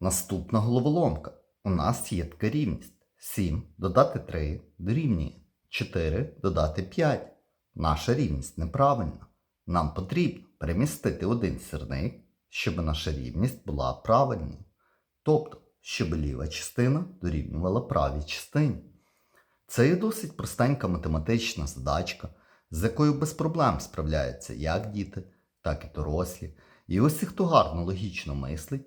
Наступна головоломка. У нас є така рівність. 7 додати 3 дорівнює 4 додати 5. Наша рівність неправильна. Нам потрібно перемістити один сірник, щоб наша рівність була правильною. Тобто, щоб ліва частина дорівнювала правій частині. Це є досить простенька математична задачка, з якою без проблем справляються як діти, так і дорослі. І усі, хто гарно логічно мислить,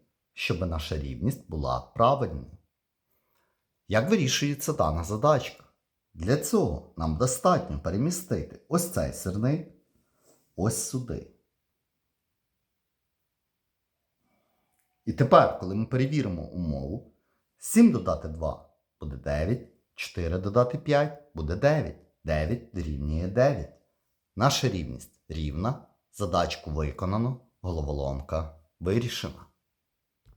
щоб наша рівність була правильною. Як вирішується дана задачка? Для цього нам достатньо перемістити ось цей сирник ось сюди. І тепер, коли ми перевіримо умову, 7 додати 2 буде 9, 4 додати 5 буде 9. 9 дорівнює 9. Наша рівність рівна. Задачку виконано, головоломка вирішена.